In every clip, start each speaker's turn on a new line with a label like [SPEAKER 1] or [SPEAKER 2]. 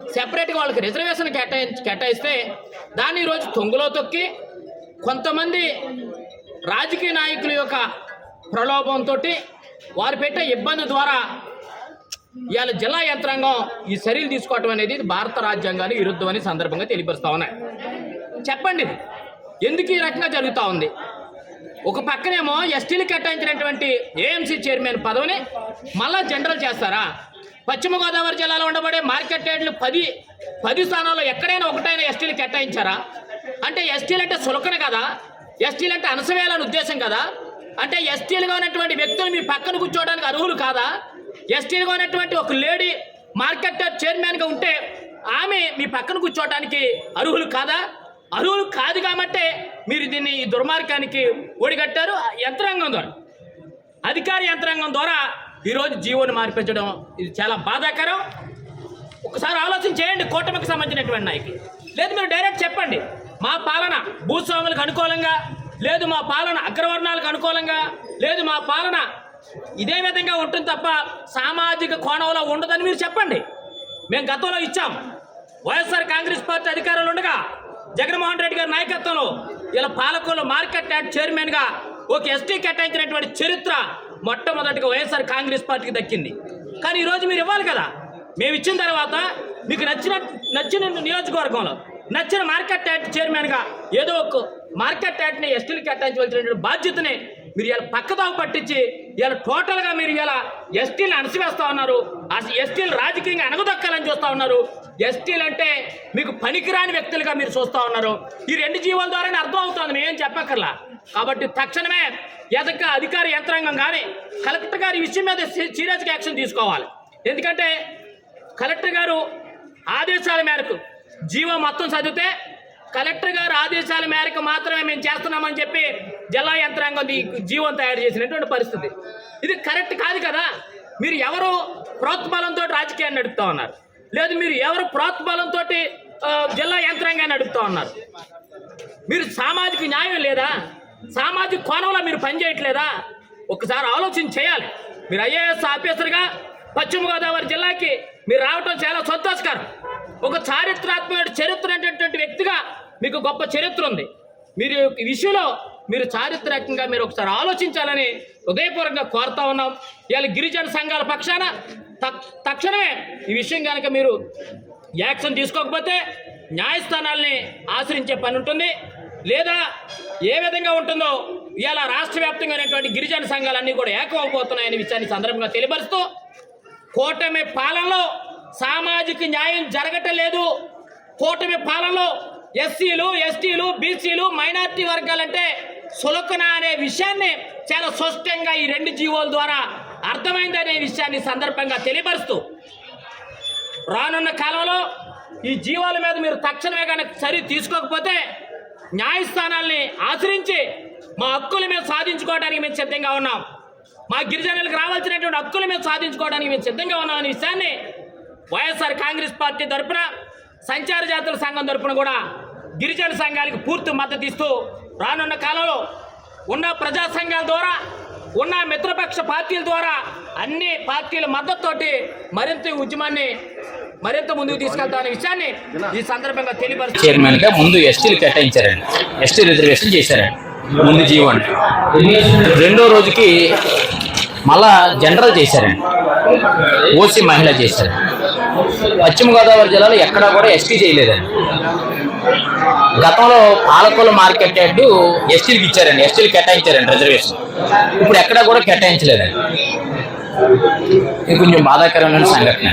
[SPEAKER 1] సెపరేట్గా వాళ్ళకి రిజర్వేషన్ కేటాయి కేటాయిస్తే దాన్ని ఈరోజు తొంగులో తొక్కి కొంతమంది రాజకీయ నాయకుల యొక్క ప్రలోభంతో వారు పెట్టే ఇబ్బంది ద్వారా ఇవాళ జిల్లా యంత్రాంగం ఈ చర్యలు తీసుకోవటం అనేది భారత రాజ్యాంగానికి విరుద్ధమని సందర్భంగా తెలియపరుస్తా ఉన్నాయి. చెప్పండి ఇది. ఎందుకు ఈ రకంగా జరుగుతూ ఉంది? ఒక పక్కనేమో ఎస్టీలు కేటాయించినటువంటి ఏఎంసీ చైర్మన్ పదవిని మళ్ళా జనరల్ చేస్తారా? పశ్చిమ గోదావరి జిల్లాలో ఉండబడే మార్కెట్ యార్డులు పది పది స్థానాల్లో ఎక్కడైనా ఒకటైనా ఎస్టీలు కేటాయించారా? అంటే ఎస్టీలు అంటే సులకన కదా? ఎస్టీలు అంటే అనసవేయాలని ఉద్దేశం కదా? అంటే ఎస్టీలుగా ఉన్నటువంటి వ్యక్తులు మీ పక్కన కూర్చోవడానికి అర్హులు కాదా? ఎస్టీలుగా ఉన్నటువంటి ఒక లేడీ మార్కెట్ చైర్మన్గా ఉంటే ఆమె మీ పక్కన కూర్చోవడానికి అర్హులు కాదా? అర్హులు కాదు కాబట్టే మీరు దీన్ని ఈ దుర్మార్గానికి ఓడిగట్టారు ఆ యంత్రాంగం ద్వారా అధికార యంత్రాంగం ద్వారా ఈరోజు జీవోని మార్పించడం ఇది చాలా బాధాకరం. ఒకసారి ఆలోచన చేయండి కూటమికి సంబంధించినటువంటి నాయకులు. లేదు మీరు డైరెక్ట్ చెప్పండి. మా పాలన భూస్వాములకు అనుకూలంగా లేదు మా పాలన అగ్రవర్ణాలకు అనుకూలంగా లేదు మా పాలన ఇదే విధంగా ఉంటుంది తప్ప సామాజిక కోణంలో ఉండదని మీరు చెప్పండి. మేము గతంలో ఇచ్చాం. వైఎస్ఆర్ కాంగ్రెస్ పార్టీ అధికారంలో ఉండగా జగన్మోహన్ రెడ్డి గారి నాయకత్వంలో ఇలా పాలకులు మార్కెట్ యార్డ్ చైర్మన్గా ఒక ఎస్టీ కేటాయించినటువంటి చరిత్ర మొట్టమొదటిగా వైఎస్ఆర్ కాంగ్రెస్ పార్టీకి దక్కింది. కానీ ఈరోజు మీరు ఇవ్వాలి కదా? మేము ఇచ్చిన తర్వాత మీకు నచ్చిన నచ్చిన నియోజకవర్గంలో నచ్చిన మార్కెట్ యాక్ట్ చైర్మన్గా ఏదో ఒక మార్కెట్ యార్డ్ని ఎస్టీలు కేటాయించవలసినటువంటి బాధ్యతని మీరు ఇలా పక్కదావు పట్టించి ఇలా టోటల్గా మీరు ఇలా ఎస్టీలు అణసివేస్తూ ఉన్నారు. ఎస్టీలు రాజకీయంగా అనగదొక్కాలని చూస్తూ ఉన్నారు. ఎస్టీలు అంటే మీకు పనికిరాని వ్యక్తులుగా మీరు చూస్తా ఉన్నారు. ఈ రెండు జీవాల ద్వారానే అర్థం అవుతుంది మేమేం చెప్పక్కర్లా. కాబట్టి తక్షణమే ఎదక అధికార యంత్రాంగం కానీ కలెక్టర్ గారు ఈ విషయం మీద సీరియస్గా యాక్షన్ తీసుకోవాలి. ఎందుకంటే కలెక్టర్ గారు ఆదేశాల మేరకు జీవో మొత్తం చదివితే కలెక్టర్ గారు ఆదేశాల మేరకు మాత్రమే మేము చేస్తున్నామని చెప్పి జిల్లా యంత్రాంగం జీవం తయారు చేసినటువంటి పరిస్థితి. ఇది కరెక్ట్ కాదు కదా? మీరు ఎవరు ప్రోత్బలంతో రాజకీయాన్ని నడుపుతా ఉన్నారు? లేదు మీరు ఎవరు ప్రోత్బలంతో జిల్లా యంత్రాంగాన్ని నడుపుతా ఉన్నారు? మీరు సామాజిక న్యాయం లేదా? సామాజిక కోణంలో మీరు పనిచేయట్లేదా ఒకసారి ఆలోచన చేయాలి. మీరు ఐఏఎస్ ఆఫీసర్గా పశ్చిమ గోదావరి జిల్లాకి మీరు రావటం చాలా సంతోషకరం. ఒక చారిత్రాత్మక చరిత్ర అనేటటువంటి వ్యక్తిగా మీకు గొప్ప చరిత్ర ఉంది. మీరు ఈ విషయంలో మీరు చారిత్రకంగా మీరు ఒకసారి ఆలోచించాలని హృదయపూర్వకంగా కోరుతా ఉన్నాం. ఇవాళ గిరిజన సంఘాల పక్షాన తక్- తక్షణమే ఈ విషయం కనుక మీరు యాక్షన్ తీసుకోకపోతే న్యాయస్థానాల్ని ఆశ్రయించే పని ఉంటుంది. లేదా ఏ విధంగా ఉంటుందో ఇవాళ రాష్ట్ర వ్యాప్తంగా ఉన్నటువంటి గిరిజన సంఘాలన్నీ కూడా ఏకమైపోతున్నాయనే విషయాన్ని సందర్భంగా తెలియపరుస్తూ కూటమి పాలనలో సామాజిక న్యాయం జరగటం లేదు. కూటమి పాలనలో ఎస్సీలు ఎస్టీలు బీసీలు మైనార్టీ వర్గాలంటే సులకన అనే విషయాన్ని చాలా స్పష్టంగా ఈ రెండు జీవోల ద్వారా అర్థమైందనే విషయాన్ని సందర్భంగా తెలియపరుస్తూ రానున్న కాలంలో ఈ జీవాల మీద మీరు తక్షణమే కనుక చర్య తీసుకోకపోతే న్యాయస్థానాల్ని ఆశ్రయించి మా హక్కులు మేము సాధించుకోవడానికి మేము సిద్ధంగా ఉన్నాం. మా గిరిజనులకు రావాల్సినటువంటి హక్కులు మేము సాధించుకోవడానికి మేము సిద్ధంగా ఉన్నాం అనే విషయాన్ని వైఎస్ఆర్ కాంగ్రెస్ పార్టీ తరఫున సంచార జాతుల సంఘం తరఫున కూడా గిరిజన సంఘాలకు పూర్తి మద్దతు ఇస్తూ రానున్న కాలంలో ఉన్న ప్రజా సంఘాల ద్వారా ఉన్న మిత్రపక్ష పార్టీల ద్వారా అన్ని పార్టీల మద్దతుతోటి మరింత ఉద్యమాన్ని మరింత ముందుకు తీసుకెళ్తామనే విషయాన్ని ఈ సందర్భంగా తెలియపరుస్తూ
[SPEAKER 2] చైర్మన్గా ముందు ఎస్టీలు కేటాయించారండి. ఎస్టీ రిజర్వేషన్ చేశారండి. ముందు జీవన్ రెండో రోజుకి మళ్ళా జనరల్ చేశారండి. ఓసీ మహిళ చేశారు. పశ్చిమ గోదావరి జిల్లాలో ఎక్కడా కూడా ఎస్టీ చేయలేదండి. గతంలో పాలకొల మార్కెట్ అంటూ ఎస్టీలకు ఇచ్చారండి ఎస్టీలు కేటాయించారండి రిజర్వేషన్. ఇప్పుడు ఎక్కడా కూడా కేటాయించలేదండి. ఇది కొంచెం బాధాకరమైన సంఘటన.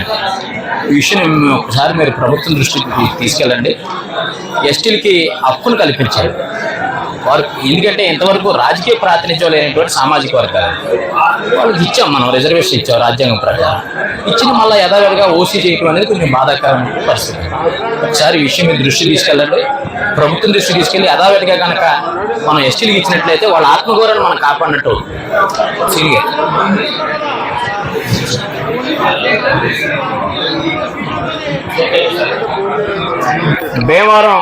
[SPEAKER 2] ఈ విషయం ఒకసారి మీరు ప్రభుత్వం దృష్టికి తీసుకెళ్ళండి. ఎస్టీలకి హక్కును కల్పించాలి. వారు ఎందుకంటే ఇంతవరకు రాజకీయ ప్రాతినిధ్యం లేనటువంటి సామాజిక వర్గాలు. వాళ్ళకి ఇచ్చాం మనం రిజర్వేషన్ ఇచ్చాం రాజ్యాంగం ప్రకారం. ఇచ్చిన మళ్ళీ యథావిధిగా ఓసీ చేయడం అనేది కొంచెం బాధాకరమైన పరిస్థితి. ఒకసారి విషయం మీరు దృష్టి తీసుకెళ్ళండి. ప్రభుత్వం దృష్టి తీసుకెళ్ళి యథావిధిగా కనుక మనం ఎస్టీలకు ఇచ్చినట్లయితే వాళ్ళ ఆత్మగౌరవాన్ని మనం కాపాడినట్టు సీనియర్. భీమవరం